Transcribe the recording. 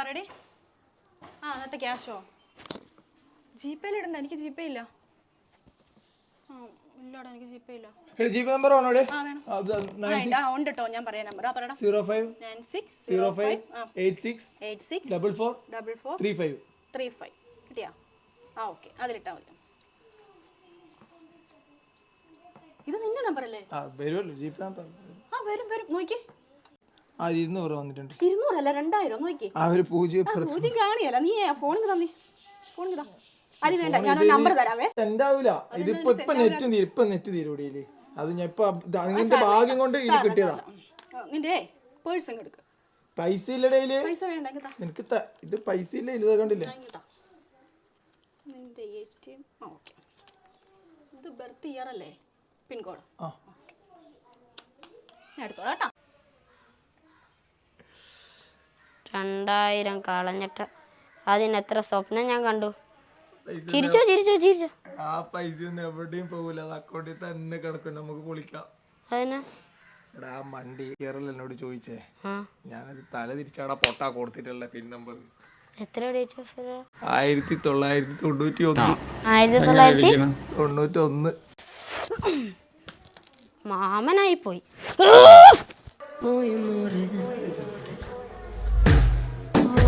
പറയടി. ആ അന്നത്തെ ക്യാഷോ? ജി പേയിൽ ഇടണ്ട എനിക്ക് ജിപേ ഇല്ല ആ ഇല്ലടാ എനിക്ക് ജി പേ ഇല്ല എടി? ജി പേ നമ്പർ ആ ഉണ്ട് കേട്ടോ ഞാൻ പറയാം നമ്പർ. ആ പറയടാ. Zero five nine six zero five eight six eight six double four double four three five. Three five. കിട്ടിയാ? ആ ഓക്കെ. അതിലിട്ടാ മതി. ഇത് നിന്റെ നമ്പർ അല്ലേ ആ വരുമല്ലോ ജി പേ നമ്പർ. ആ വരും വരും. നോക്കി ആ ഇരുന്നൂറ് വന്നിട്ടുണ്ട്. ഇരുന്നൂറല്ല രണ്ടായിരം. നോക്കി. ആ ഒരു പൂജ്യം കാണിയല്ല. നീ ഫോണിൽ തന്നി. ഫോണിൽ താ വേണ്ട ഞാൻ നമ്പർ തരാവേ. ഇതിപ്പോ ഇപ്പൊ നെറ്റ് തീരും. ഇപ്പൊ നെറ്റ് അത് ഞാൻ ഇപ്പൊ നിന്റെ ഭാഗ്യം കൊണ്ട് ഇത് കിട്ടിയതാ. നിന്റെ പേഴ്സ് എടുക്ക് പൈസ ഇല്ലടയിൽ പൈസ വേണ്ട നിനക്ക് ഇത് പൈസ ഇല്ല ഇത് കണ്ടില്ലേ ആ, നിന്റെ എ ടി എം. ആ ഓക്കെ. ഇത് ബർത്ത് ഇയർ അല്ലേ? പിൻകോഡ്. ആ. എടുത്തോളാം കേട്ടോ. രണ്ടായിരം കളഞ്ഞിട്ട്. അതിന് എത്ര സ്വപ്നം ഞാൻ കണ്ടു. ചിരിച്ചോ ചിരിച്ചോ ചിരിച്ചോ. ആ പൈസ ഒന്നും എവിടെയും പോകൂല. അത് അക്കൗണ്ടിൽ തന്നെ കിടക്കും. നമുക്ക് പൊളിക്കാം. അതിനാ എടാ മണ്ടി കേരള എന്നോട് ചോദിച്ചേ. ആ. ഞാനത് തല തിരിച്ചാടാ പൊട്ടാ കൊടുത്തിട്ടുള്ള പിൻ നമ്പർ എത്ര ഡേറ്റ് ഓഫ് ആയിരത്തി തൊള്ളായിരത്തി തൊണ്ണൂറ്റി ഒന്ന്. ആയിരത്തി തൊള്ളായിരത്തി തൊണ്ണൂറ്റി ഒന്ന്. മാമനായി പോയി.